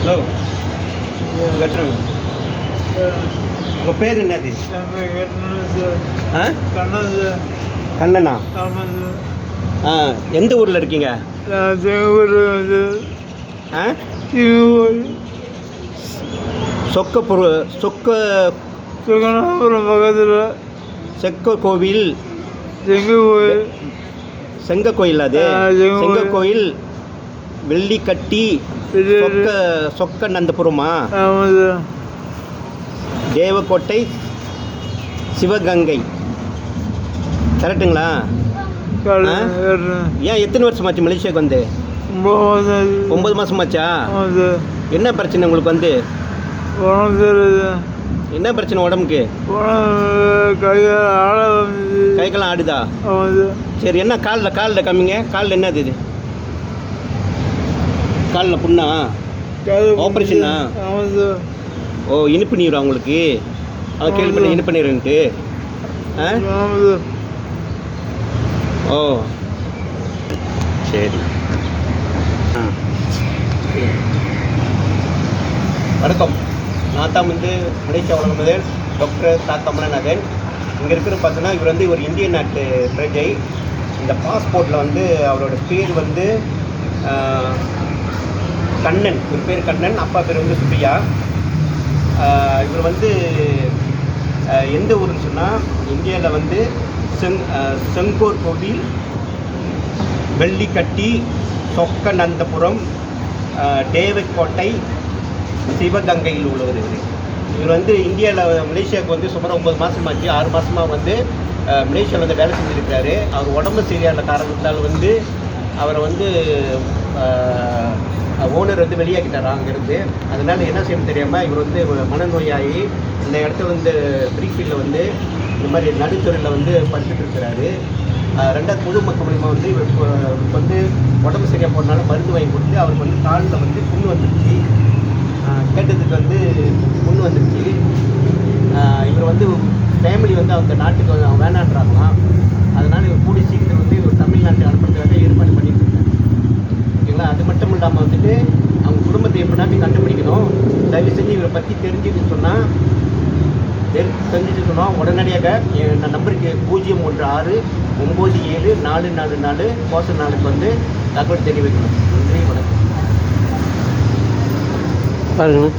Hello கட்டுறோங்க உங்கள் பேர் என்னது? ஆ? கண்ணனா. ஆ எந்த ஊரில் இருக்கீங்க? ஆ? சொக்க சொக்க சுகனாபுரம் பக்கத்தில் செக்க கோவில் செங்க கோயில் செங்க கோயில் அது செங்க கோயில். கோயில் வெள்ளிக்கட்டி இது சொக்க சொக்க நந்தபுரமா தேவக்கோட்டை சிவகங்கை. கரெக்டுங்களா? ஏன் எத்தனை வருஷமாச்சு மலேசியாவுக்கு வந்து? ஒம்பது மாதம் சார் என்ன பிரச்சனை உங்களுக்கு வந்து? என்ன பிரச்சனை உடம்புக்கு? உடம்பு கையால் ஆள வந்து கை காலம் ஆடுதா சார் என்ன காலில் காலில் காமிங்க காலில் என்னது இது? காலில் புண்ணா? ஆப்ரேஷனா? ஆமாம் சார் ஓ இனிப்பு நீரா உங்களுக்கு? அதை கேள்விப்பட்ட இனிப்பு நீருன்ட்டு? ஆ? ஓ. சரி. ஆ. வணக்கம். நான் தான் வந்து மலேசியா முதல் டாக்டர் தா கமலநாதன். இங்கே இருக்கிற பார்த்தீங்கன்னா இவர் வந்து ஒரு இந்திய நாட்டு பிரஜை. இந்த பாஸ்போர்ட்டில் வந்து அவரோட பேர் வந்து கண்ணன் இவர் பேர் கண்ணன் அப்பா பேர் வந்து சுப்ரியா இவர் வந்து எந்த ஊருன்னு சொன்னால் இந்தியாவில் வந்து செங் செங்கோர் கோவில் வெள்ளிக்கட்டி சொக்கநந்தபுரம் ஆ, சிவகங்கையில் உள்ளவர் இவர். இவர் வந்து இந்தியாவில் மலேசியாவுக்கு வந்து சுமார் ஒம்பது மாதமாச்சு ஆறு மாதமாக வந்து மலேசியாவில் வந்து வேலை செஞ்சுருக்காரு. அவர் உடம்பு சரியான காரணத்தால் வந்து அவரை வந்து ஓனர் வந்து வெளியாக்கிட்டார் அங்கேருந்து? அதனால் என்ன செய்யணும் தெரியாமல் இவர் வந்து மனநோயாகி இந்த இடத்துல வந்து ஃப்ரீஃபீல்டில் வந்து இந்த மாதிரி நடுத்தரில் வந்து படுத்துட்டு இருக்கிறாரு. ரெண்டாவது ரெண்டாவது பொதுமக்கள் மூலிமா வந்து இவருக்கு வந்து உடம்பு சரியாக போனாலும் மருந்து வாங்கி கொடுத்து அவருக்கு வந்து காலில் வந்து புண்ணு வந்துருச்சு. கேட்டதுக்கு வந்து புண்ணு வந்துருச்சு. இவர் வந்து ஃபேமிலி வந்து அவங்க நாட்டுக்கு வந்து வேணான்றாங்களாம். அதனால் இவர் கூடி சீக்கிரம் வந்து இவர் தமிழ்நாட்டுக்கு அனுப்புறது இல்லாமல் வந்துட்டு அவங்க குடும்பத்தை எப்படினாச்சும் கண்டுபிடிக்கணும். தயவு செஞ்சு இவரை பற்றி தெரிஞ்சுன்னு சொன்னால் தெரி தெரிஞ்சுட்டு சொன்னால் உடனடியாக என் நம்பருக்கு பூஜ்ஜியம் ஒன்று ஆறு ஒம்பது ஏழு நாலு நாலு நாலு கோச நாளுக்கு வந்து தகவல் தெரிவிக்கணும் நன்றி வணக்கம். பாருங்க.